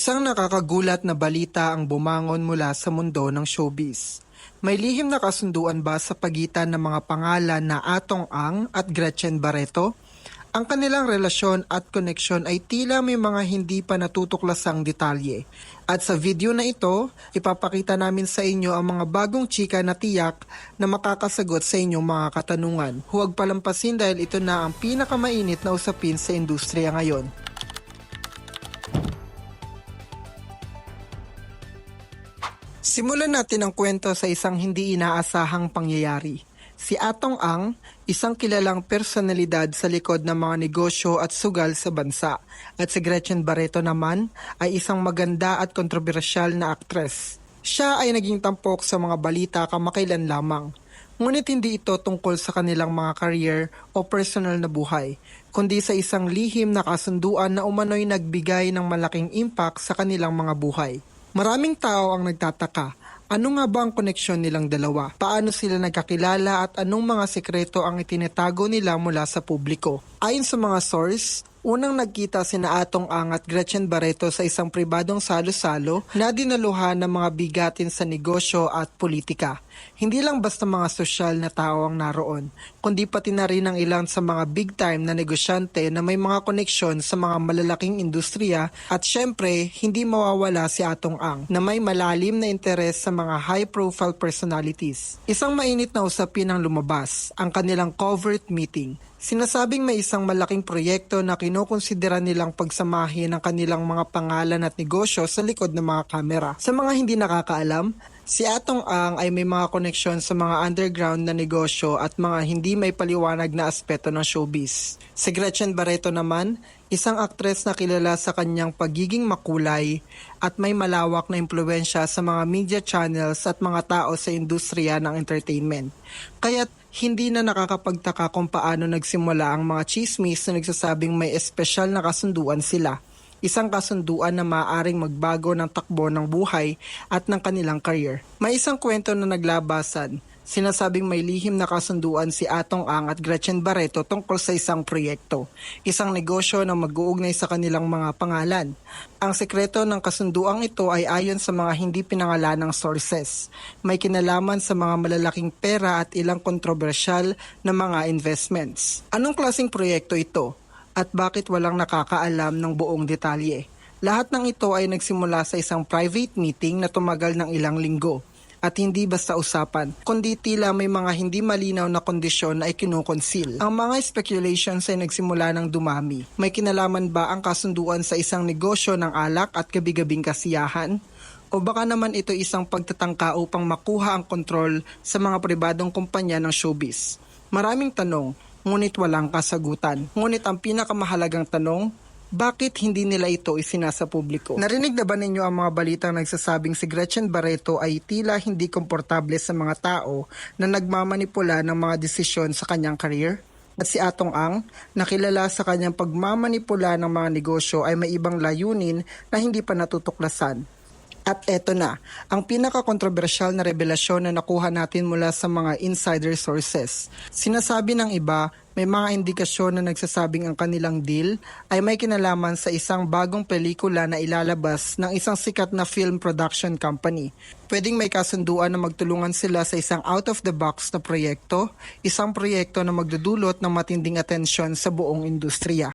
Isang nakakagulat na balita ang bumangon mula sa mundo ng showbiz. May lihim na kasunduan ba sa pagitan ng mga pangalan na Atong Ang at Gretchen Barreto? Ang kanilang relasyon at koneksyon ay tila may mga hindi pa natutuklasang detalye. At sa video na ito, ipapakita namin sa inyo ang mga bagong chika na tiyak na makakasagot sa inyong mga katanungan. Huwag palampasin dahil ito na ang pinakamainit na usapin sa industriya ngayon. Simulan natin ang kwento sa isang hindi inaasahang pangyayari. Si Atong Ang, isang kilalang personalidad sa likod ng mga negosyo at sugal sa bansa. At si Gretchen Barreto naman ay isang maganda at kontrobersyal na aktres. Siya ay naging tampok sa mga balita kamakailan lamang. Ngunit hindi ito tungkol sa kanilang mga career o personal na buhay, kundi sa isang lihim na kasunduan na umano'y nagbigay ng malaking impact sa kanilang mga buhay. Maraming tao ang nagtataka, ano nga ba ang koneksyon nilang dalawa? Paano sila nagkakilala at anong mga sekreto ang itinatago nila mula sa publiko? Ayon sa mga source, unang nagkita sina Atong Ang at Gretchen Barreto sa isang pribadong salo-salo na dinaluhan ng mga bigatin sa negosyo at politika. Hindi lang basta mga sosyal na tao ang naroon, kundi pati na rin ang ilan sa mga big time na negosyante na may mga koneksyon sa mga malalaking industriya at syempre hindi mawawala si Atong Ang na may malalim na interes sa mga high profile personalities. Isang mainit na usapin ang lumabas, ang kanilang covert meeting. Sinasabing may isang malaking proyekto na kinokonsidera nilang pagsamahin ang kanilang mga pangalan at negosyo sa likod ng mga kamera. Sa mga hindi nakakaalam, Si Atong Ang ay may mga koneksyon sa mga underground na negosyo at mga hindi may paliwanag na aspeto ng showbiz. Si Gretchen Barreto naman, isang aktres na kilala sa kanyang pagiging makulay at may malawak na impluensya sa mga media channels at mga tao sa industriya ng entertainment. Kaya't hindi na nakakapagtaka kung paano nagsimula ang mga chismis na nagsasabing may espesyal na kasunduan sila isang kasunduan na maaaring magbago ng takbo ng buhay at ng kanilang career. May isang kwento na naglabasan. Sinasabing may lihim na kasunduan si Atong Ang at Gretchen Barreto tungkol sa isang proyekto, isang negosyo na mag-uugnay sa kanilang mga pangalan. Ang sekreto ng kasunduang ito ay ayon sa mga hindi pinangalanang sources. May kinalaman sa mga malalaking pera at ilang kontrobersyal na mga investments. Anong klaseng proyekto ito? at bakit walang nakakaalam ng buong detalye. Lahat ng ito ay nagsimula sa isang private meeting na tumagal ng ilang linggo at hindi basta usapan, kundi tila may mga hindi malinaw na kondisyon na ikinukonsil. Ang mga speculations ay nagsimula ng dumami. May kinalaman ba ang kasunduan sa isang negosyo ng alak at gabigabing kasiyahan? O baka naman ito isang pagtatangka upang makuha ang kontrol sa mga pribadong kumpanya ng showbiz? Maraming tanong, ngunit walang kasagutan. Ngunit ang pinakamahalagang tanong, bakit hindi nila ito isinasa publiko? Narinig na ba ninyo ang mga balitang nagsasabing si Gretchen Barreto ay tila hindi komportable sa mga tao na nagmamanipula ng mga desisyon sa kanyang career? At si Atong Ang, nakilala sa kanyang pagmamanipula ng mga negosyo ay may ibang layunin na hindi pa natutuklasan. At eto na, ang pinaka-kontrobersyal na revelasyon na nakuha natin mula sa mga insider sources. Sinasabi ng iba, may mga indikasyon na nagsasabing ang kanilang deal ay may kinalaman sa isang bagong pelikula na ilalabas ng isang sikat na film production company. Pwedeng may kasunduan na magtulungan sila sa isang out-of-the-box na proyekto, isang proyekto na magdudulot ng matinding atensyon sa buong industriya.